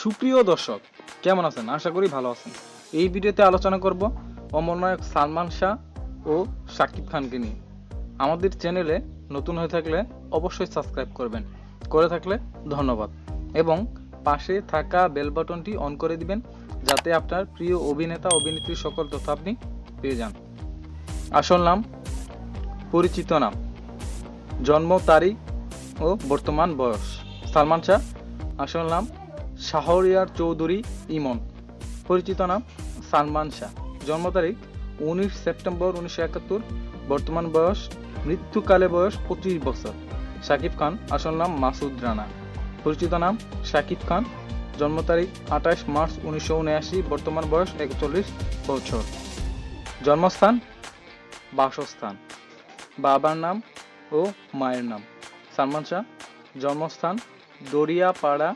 সুপ্রিয় দর্শক, কেমন আছেন? আশা করি ভালো আছেন। এই ভিডিওতে আলোচনা করব অমরনায়ক সালমান শাহ ও শাকিব খানকে নিয়ে। আমাদের চ্যানেলে নতুন হয়ে থাকলে অবশ্যই সাবস্ক্রাইব করবেন। করে থাকলে ধন্যবাদ। এবং পাশে থাকা বেল বাটনটি অন করে দিবেন, যাতে আপনার প্রিয় অভিনেতা অভিনেত্রীর সকল তথ্য আপনি পেয়ে যান। আসল নাম, পরিচিত নাম, জন্ম, তারিখ ও বর্তমান বয়স। সালমান শাহ, আসল নাম শাহরিয়ার চৌধুরী ইমন, পরিচিত নাম সালমান শাহ। জন্ম তারিখ উনিশ সেপ্টেম্বর উনিশশো একাত্তর, বর্তমান বয়স মৃত্যুকালে বয়স পঁচিশ বছর। শাকিব খান, আসল নাম মাসুদ রানা। পরিচিত নাম শাকিব খান, জন্ম তারিখ আঠাশ মার্চ উনিশশো উনআশি, বর্তমান বয়স একচল্লিশ বছর। জন্মস্থান বাসস্থান। বাবার নাম ও মায়ের নাম। সালমান শাহ, জন্মস্থান দরিয়াপাড়া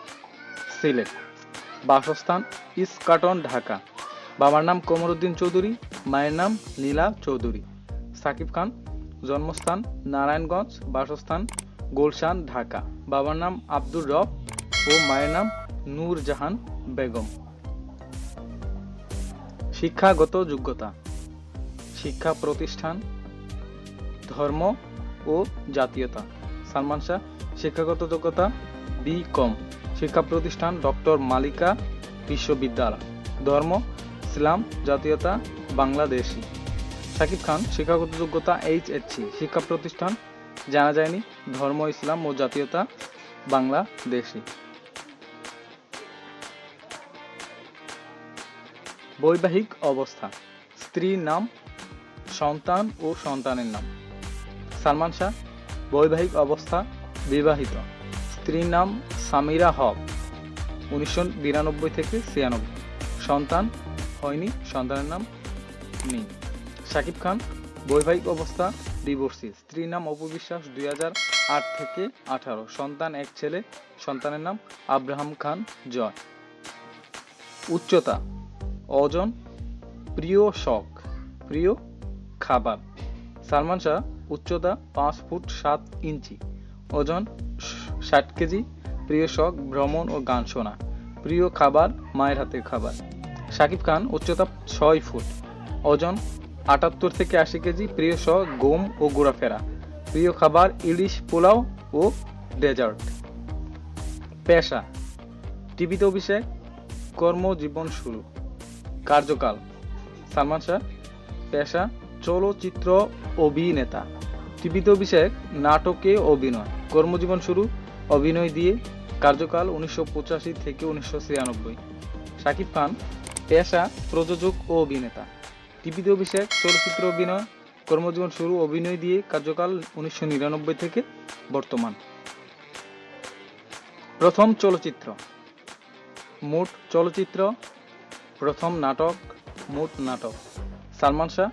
সিলেট। বাসস্থান ইস্কাটন, ঢাকা। বাবার নাম কমরুদ্দিন চৌধুরী, মায়ের নাম নীলা চৌধুরী। সাকিব খান, জন্মস্থান নারায়ণগঞ্জ, বাসস্থান গুলশান, ঢাকা। বাবার নাম আব্দুর রব ও মায়ের নাম নূরজাহান বেগম। শিক্ষাগত যোগ্যতা, শিক্ষা প্রতিষ্ঠান, ধর্ম ও জাতীয়তা। সালমান শাহ, শিক্ষাগত যোগ্যতা, বি কম। শিক্ষা প্রতিষ্ঠান ডক্টর মালিকা বিশ্ববিদ্যালয়। ধর্ম, ইসলাম, জাতীয়তা, বাংলাদেশি। শাকিব খান, শিক্ষাগত যোগ্যতা এইচ এসসি শিক্ষা প্রতিষ্ঠান, জানা যায়নি, ধর্ম, ইসলাম ও জাতীয়তা, বাংলাদেশি। বৈবাহিক অবস্থা। স্ত্রীর নাম, সন্তান ও সন্তানের নাম। সালমান শাহ, বৈবাহিক অবস্থা, বিবাহিত। স্ত্রীর নাম সামিরা হক, উনিশশো বিরানব্বই থেকে ছিয়ানব্বই। সন্তান হয়নি, সন্তানের নাম নেই। শাকিব খান, বৈবাহিক অবস্থা ডিভোর্সি। স্ত্রীর নাম অপু বিশ্বাস দুই আট থেকে আঠারো। সন্তান এক ছেলে, সন্তানের নাম আব্রাহাম খান জয়। উচ্চতা, অজন, প্রিয় শখ, প্রিয় খাবার। সালমান শাহ, উচ্চতা পাঁচ ফুট সাত ইঞ্চি, ওজন ষাট কেজি প্রিয় শখ, ভ্রমণ ও গান শোনা। প্রিয় খাবার, মায়ের হাতের খাবার। শাকিব খান উচ্চতা ছয় ফুট। ওজন আটাত্তর থেকে আশি কেজি। প্রিয় শখ গম ও ঘোরাফেরা। প্রিয় খাবার, ইলিশ পোলাও ও ডেজার্ট। পেশা, টিভিতে অভিষেক, কর্মজীবন শুরু। কার্যকাল, সালমান শাহ। পেশা, চলচ্চিত্র অভিনেতা। টিভিতে অভিষেক, নাটকে অভিনয়। কর্মজীবন শুরু অভিনয় দিয়ে কার্যকাল উনিশশো পঁচাশি থেকে উনিশশো ছিয়ানব্বই। শাকিব খান, পেশা, প্রযোজক ও অভিনেতা। টিভিতে অভিষেক, চলচ্চিত্র অভিনয়, কর্মজীবন শুরু, অভিনয় দিয়ে কার্যকাল উনিশশো নিরানব্বই থেকে বর্তমান। প্রথম চলচ্চিত্র। মোট চলচ্চিত্র, প্রথম নাটক, মোট নাটক। সালমান শাহ,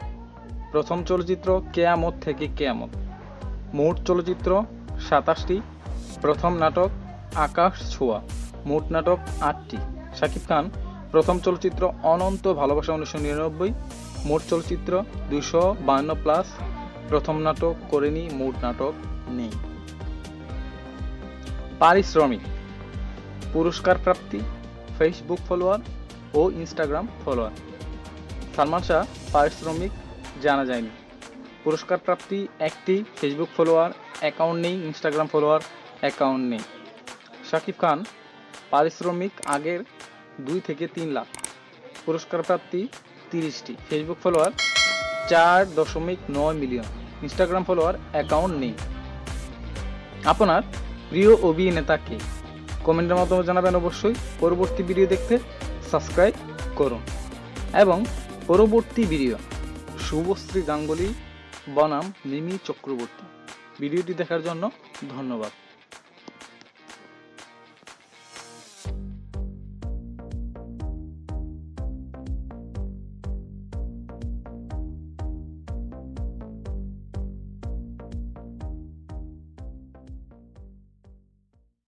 প্রথম চলচ্চিত্র কেয়ামত থেকে কেয়ামত। মোট চলচ্চিত্র সাতাশটি প্রথম নাটক আকাশ ছোঁয়া, মোট নাটক আটটি। শাকিব খান, প্রথম চলচ্চিত্র অনন্ত ভালোবাসা উনিশশো নিরানব্বই, মোট চলচ্চিত্র দুশো বায়ান্ন প্লাস প্রথম নাটক করেনি, মোট নাটক নেই। পারিশ্রমিক, পুরস্কার প্রাপ্তি ফেসবুক ফলোয়ার ও ইনস্টাগ্রাম ফলোয়ার সালমান শাহ, পারিশ্রমিক, জানা যায়নি। পুরস্কার প্রাপ্তি একটি ফেসবুক ফলোয়ার অ্যাকাউন্ট নেই ইনস্টাগ্রাম ফলোয়ার অ্যাকাউন্ট নেই। শাকিব খান পারিশ্রমিক আগের দুই থেকে তিন লাখ পুরস্কার প্রাপ্তি তিরিশটি, ফেসবুক ফলোয়ার চার দশমিক নয় মিলিয়ন, ইনস্টাগ্রাম ফলোয়ার অ্যাকাউন্ট নেই। আপনার প্রিয় অভিনেতাকে কমেন্টের মাধ্যমে জানাবেন অবশ্যই। পরবর্তী ভিডিও দেখতে সাবস্ক্রাইব করুন। এবং পরবর্তী ভিডিও, শুভশ্রী গাঙ্গুলি, বনাম, মিমি চক্রবর্তী। ভিডিওটি দেখার জন্য ধন্যবাদ।